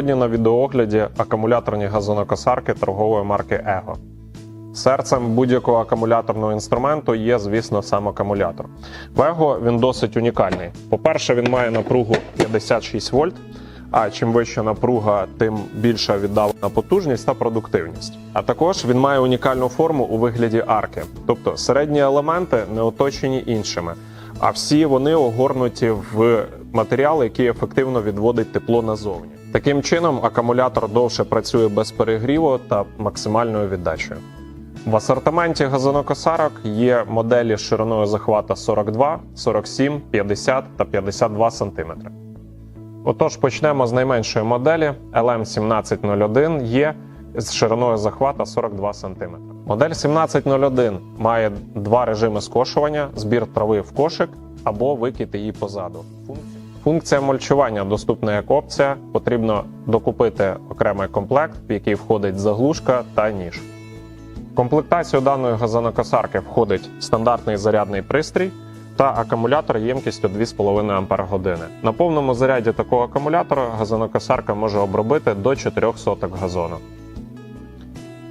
Сьогодні на відеоогляді акумуляторні газонокосарки торгової марки Ego. Серцем будь-якого акумуляторного інструменту є, звісно, сам акумулятор. В Ego він досить унікальний. По-перше, він має напругу 56 вольт. А чим вища напруга, тим більша віддалена потужність та продуктивність. А також він має унікальну форму у вигляді арки, тобто середні елементи не оточені іншими, а всі вони огорнуті в матеріал, який ефективно відводить тепло назовні. Таким чином, акумулятор довше працює без перегріву та максимальною віддачею. В асортименті газонокосарок є моделі з шириною захвата 42, 47, 50 та 52 см. Отож, почнемо з найменшої моделі LM1701 є з шириною захвата 42 см. Модель 1701 має два режими скошування: збір трави в кошик або викид її позаду. Функція мульчування доступна як опція. Потрібно докупити окремий комплект, в який входить заглушка та ніж. В комплектацію даної газонокосарки входить стандартний зарядний пристрій та акумулятор ємкістю 2,5 Ах. На повному заряді такого акумулятора газонокосарка може обробити до 4 соток газону.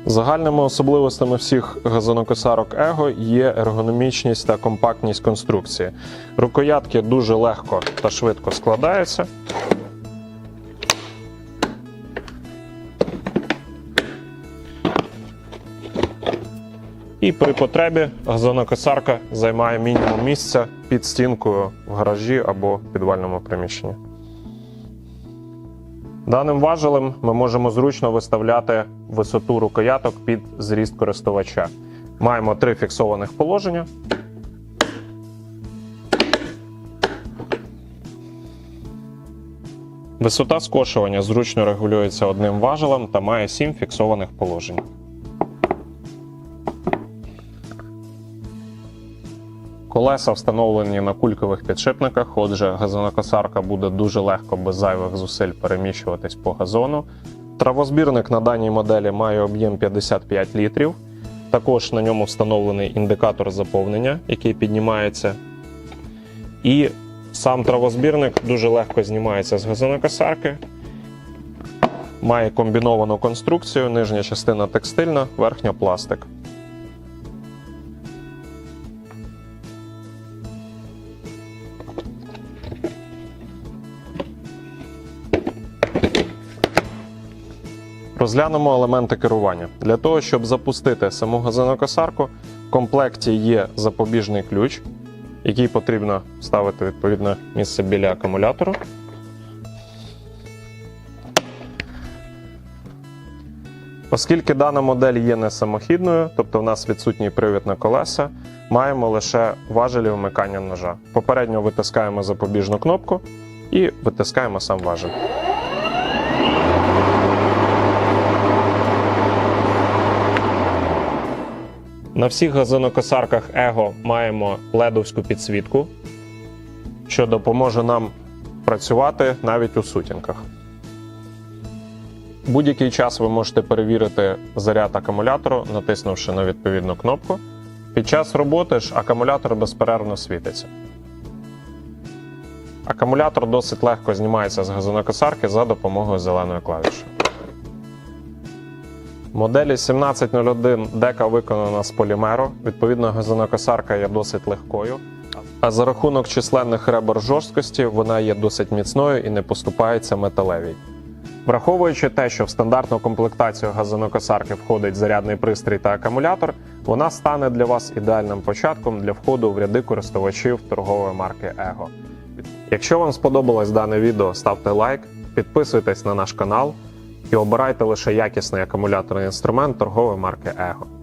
Загальними особливостями всіх газонокосарок Ego є ергономічність та компактність конструкції. Рукоятки дуже легко та швидко складаються. І при потребі газонокосарка займає мінімум місця під стінкою в гаражі або підвальному приміщенні. Даним важелем ми можемо зручно виставляти висоту рукояток під зріст користувача. Маємо три фіксованих положення. Висота скошування зручно регулюється одним важелем та має 7 фіксованих положень. Колеса встановлені на кулькових підшипниках, отже, газонокосарка буде дуже легко без зайвих зусиль переміщуватись по газону. Травозбірник на даній моделі має об'єм 55 літрів. Також на ньому встановлений індикатор заповнення, який піднімається. І сам травозбірник дуже легко знімається з газонокосарки. Має комбіновану конструкцію, нижня частина текстильна, верхня пластик. Розглянемо елементи керування. Для того, щоб запустити саму газонокосарку, в комплекті є запобіжний ключ, який потрібно ставити відповідне місце біля акумулятору. Оскільки дана модель є не самохідною, тобто в нас відсутній привід на колеса, маємо лише важелі вмикання ножа. Попередньо витискаємо запобіжну кнопку і витискаємо сам важель. На всіх газонокосарках Ego маємо ледовську підсвітку, що допоможе нам працювати навіть у сутінках. Будь-який час ви можете перевірити заряд акумулятору, натиснувши на відповідну кнопку. Під час роботи ж акумулятор безперервно світиться. Акумулятор досить легко знімається з газонокосарки за допомогою зеленої клавіші. Моделі 1701 дека виконана з полімеру. Відповідно, газонокосарка є досить легкою. А за рахунок численних ребер жорсткості вона є досить міцною і не поступається металевій. Враховуючи те, що в стандартну комплектацію газонокосарки входить зарядний пристрій та акумулятор, вона стане для вас ідеальним початком для входу в ряди користувачів торгової марки Ego. Якщо вам сподобалось дане відео, ставте лайк, підписуйтесь на наш канал і обирайте лише якісний акумуляторний інструмент торгової марки Ego.